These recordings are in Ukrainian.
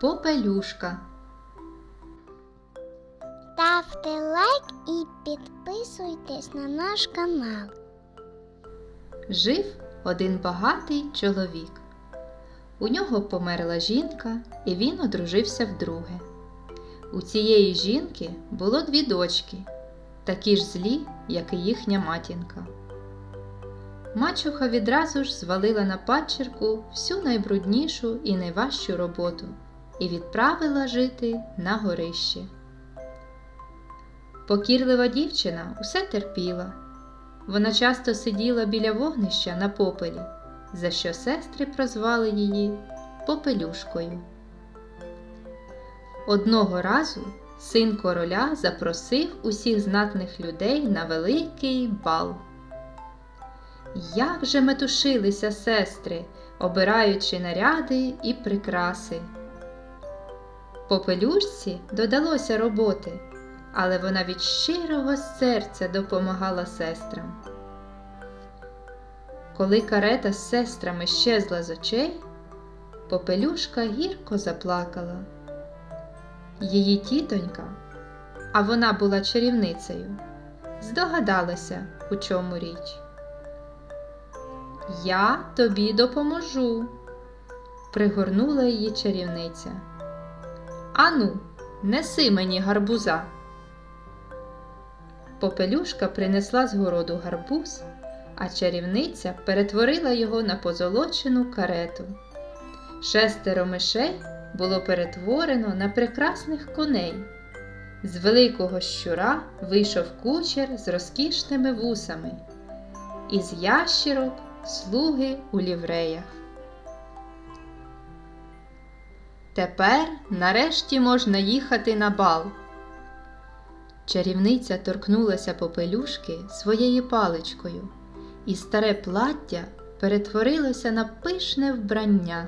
Попелюшка. Ставте лайк і підписуйтесь на наш канал. Жив один багатий чоловік. У нього померла жінка, і він одружився вдруге. У цієї жінки було дві дочки, такі ж злі, як і їхня матінка. Мачуха відразу ж звалила на падчерку всю найбруднішу і найважчу роботу і відправила жити на горище. Покірлива дівчина усе терпіла. Вона часто сиділа біля вогнища на попелі, за що сестри прозвали її Попелюшкою. Одного разу син короля запросив усіх знатних людей на великий бал. Як же метушилися сестри, обираючи наряди і прикраси. Попелюшці додалося роботи, але вона від щирого серця допомагала сестрам. Коли карета з сестрами щезла з очей, попелюшка гірко заплакала. Її тітонька, а вона була чарівницею, здогадалася, у чому річ. Я тобі допоможу, пригорнула її чарівниця. Ану, неси мені гарбуза. Попелюшка принесла з городу гарбуз, а чарівниця перетворила його на позолочену карету. Шестеро мишей було перетворено на прекрасних коней. З великого щура вийшов кучер з розкішними вусами, із ящірок слуги у лівреях. Тепер нарешті можна їхати на бал. Чарівниця торкнулася попелюшки своєю паличкою, і старе плаття перетворилося на пишне вбрання.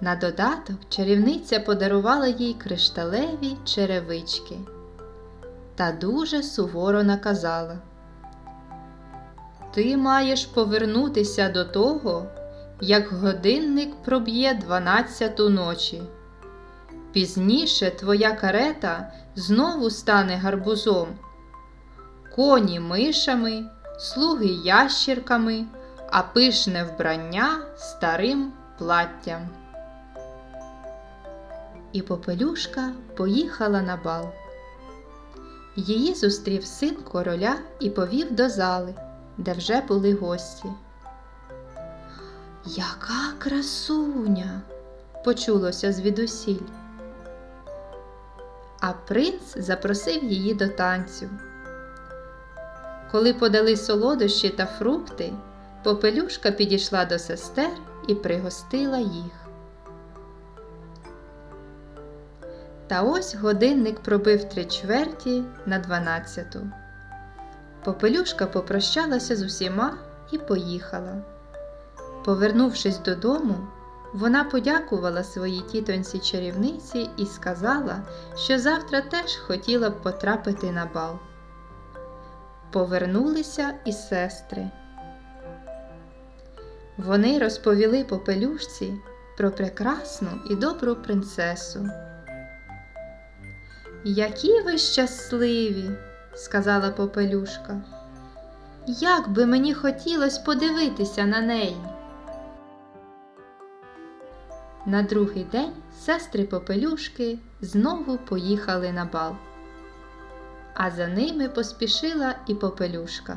На додаток чарівниця подарувала їй кришталеві черевички та дуже суворо наказала. Ти маєш повернутися до того, як годинник проб'є дванадцяту ночі. Пізніше твоя карета знову стане гарбузом, коні мишами, слуги ящірками, а пишне вбрання старим платтям. І попелюшка поїхала на бал. Її зустрів син короля і повів до зали, де вже були гості. Яка красуня! почулося звідусіль. А принц запросив її до танцю. Коли подали солодощі та фрукти, попелюшка підійшла до сестер і пригостила їх. Та ось годинник пробив три чверті на дванадцяту. Попелюшка попрощалася з усіма і поїхала. Повернувшись додому, вона подякувала своїй тітоньці чарівниці і сказала, що завтра теж хотіла б потрапити на бал. Повернулися і сестри. Вони розповіли попелюшці про прекрасну і добру принцесу. Які ви щасливі, сказала попелюшка. Як би мені хотілося подивитися на неї. На другий день сестри попелюшки знову поїхали на бал, а за ними поспішила і попелюшка.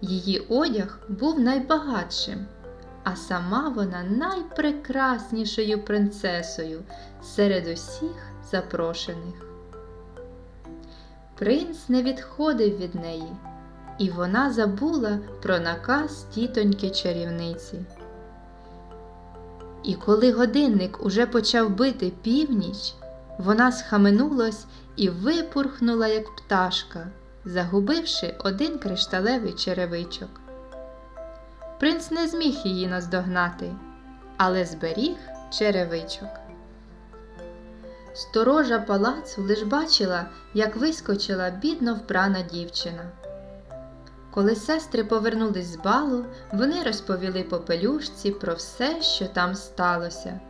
Її одяг був найбагатшим, а сама вона найпрекраснішою принцесою серед усіх запрошених. Принц не відходив від неї, і вона забула про наказ тітоньки чарівниці. І коли годинник уже почав бити північ, вона схаменулась і випурхнула, як пташка, загубивши один кришталевий черевичок. Принц не зміг її наздогнати, але зберіг черевичок. Сторожа палацу лиш бачила, як вискочила бідно вбрана дівчина. Коли сестри повернулись з балу, вони розповіли попелюшці про все, що там сталося.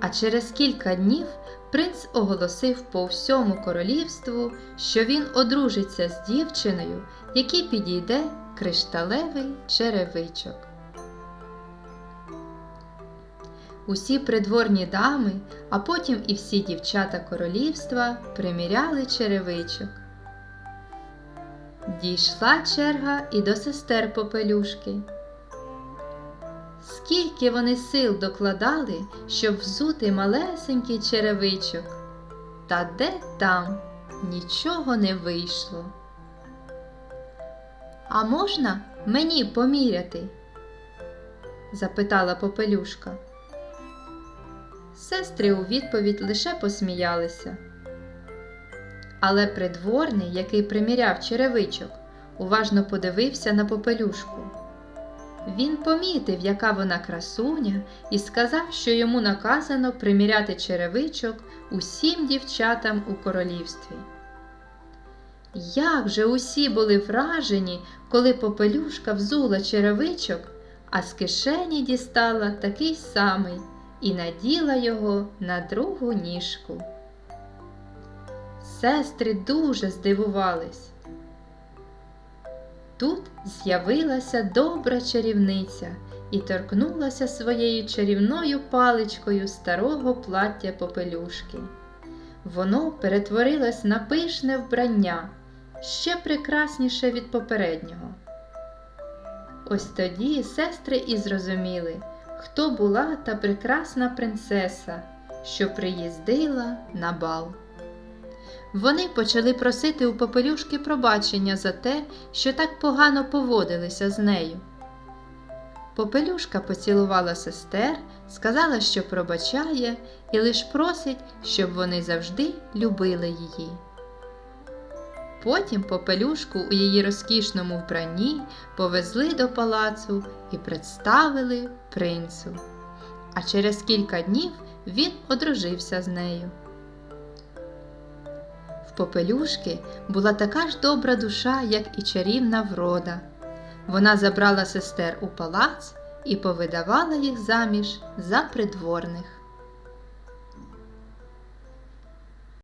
А через кілька днів принц оголосив по всьому королівству, що він одружиться з дівчиною, якій підійде кришталевий черевичок. Усі придворні дами, а потім і всі дівчата королівства приміряли черевичок. Дійшла черга і до сестер попелюшки. Скільки вони сил докладали, щоб взути малесенький черевичок, та де там нічого не вийшло. А можна мені поміряти? запитала попелюшка. Сестри у відповідь лише посміялися. Але придворний, який приміряв черевичок, уважно подивився на попелюшку. Він помітив, яка вона красуня, і сказав, що йому наказано приміряти черевичок усім дівчатам у королівстві. Як же усі були вражені, коли попелюшка взула черевичок, а з кишені дістала такий самий і наділа його на другу ніжку. Сестри дуже здивувались. Тут з'явилася добра чарівниця і торкнулася своєю чарівною паличкою старого плаття попелюшки. Воно перетворилось на пишне вбрання, ще прекрасніше від попереднього. Ось тоді сестри і зрозуміли, хто була та прекрасна принцеса, що приїздила на бал. Вони почали просити у попелюшки пробачення за те, що так погано поводилися з нею. Попелюшка поцілувала сестер, сказала, що пробачає, і лиш просить, щоб вони завжди любили її. Потім попелюшку у її розкішному вбранні повезли до палацу і представили принцу. А через кілька днів він одружився з нею. Попелюшки була така ж добра душа, як і чарівна врода. Вона забрала сестер у палац і повидавала їх заміж за придворних.